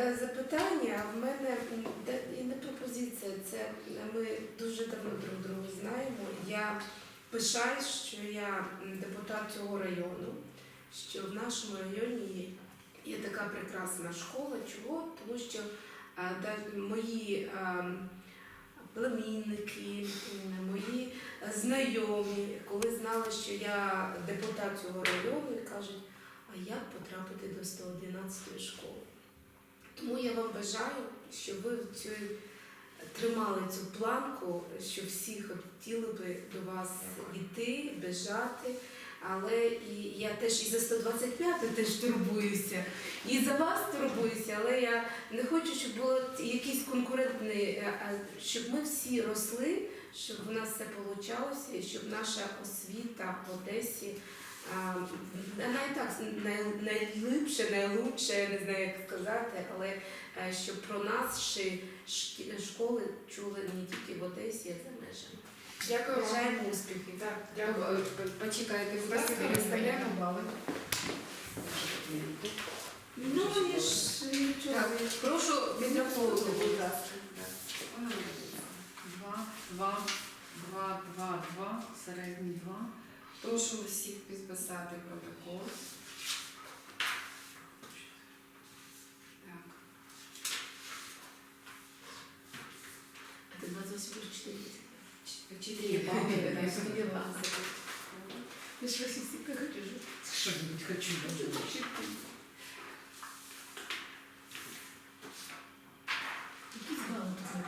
е, запитання. В мене і не пропозиція. Це ми дуже давно друг друга знаємо. Я пишаюсь, що я депутат цього району, що в нашому районі є така прекрасна школа. Чого? Тому що е, мої е, племінники, мої знайомі, коли знали, що я депутат цього району, кажуть, а як потрапити до 111 школи? Бажаю, щоб ви цю, тримали цю планку, що всі хотіли би до вас йти, бежати. Але і я теж і за 125 теж турбуюся, і за вас турбуюся, але я не хочу, щоб було якийсь конкурентний, е, а щоб ми всі росли, щоб в нас все вийшло, і щоб наша освіта в Одесі вона і так най, найлипше, найлучше, не знаю, як сказати, але е, щоб про наші шкі- школи чули не тільки в Одесі, а за межами. Дякую. Бажаємо успіхів. Так, дякую. Почекайте, будь ласка, виставляємо бали. Ну і ж нічого. Прошу відраховувати, будь ласка. Два, два, два, два, два, середній два. Прошу всіх підписати протокол. Так. А ти 28 4 Чотири бали. Я Я ж вас всі хочу. Що-нибудь хочу. Якісь бали тут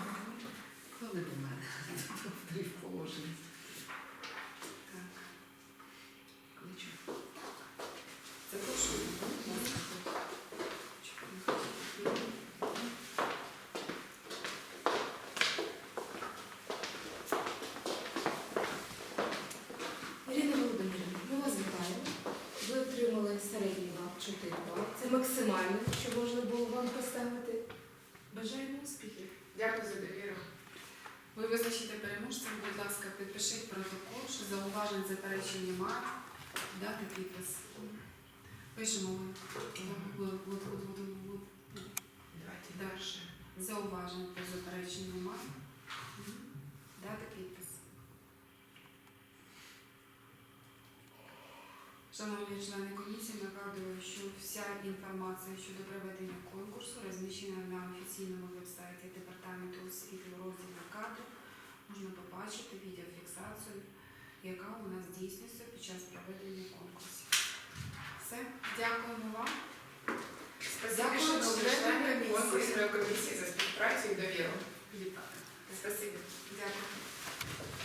Коли до мене? Тут три положення. Так. Кличу. Запрошую. будь ласка. Ірина Володимирівна, ми вас вітаємо. Ви отримали середній бал 4 бали. Це максимально, що можна було вам поставити. Бажаємо успіхів. Дякую за довіру. Ви визначите переможцем, будь ласка, підпишіть протокол, що зауважень заперечень немає. Дати підпис. Пишемо. Давайте Далі. Зауважень та заперечень немає. Дати підпис. Шановні члени комісії, нагадую, що вся інформація щодо проведення конкурсу розміщена на офіційному вебсайті Департаменту освіти у розділі кадрів. Можна побачити відеофіксацію, яка у нас здійснюється під час проведення конкурсів. Дякуємо вам. Спасибо, Дякую, шановні члени конкурсної комісії за співпрацю і довіру. Вітаю. Спасибо. Дякую.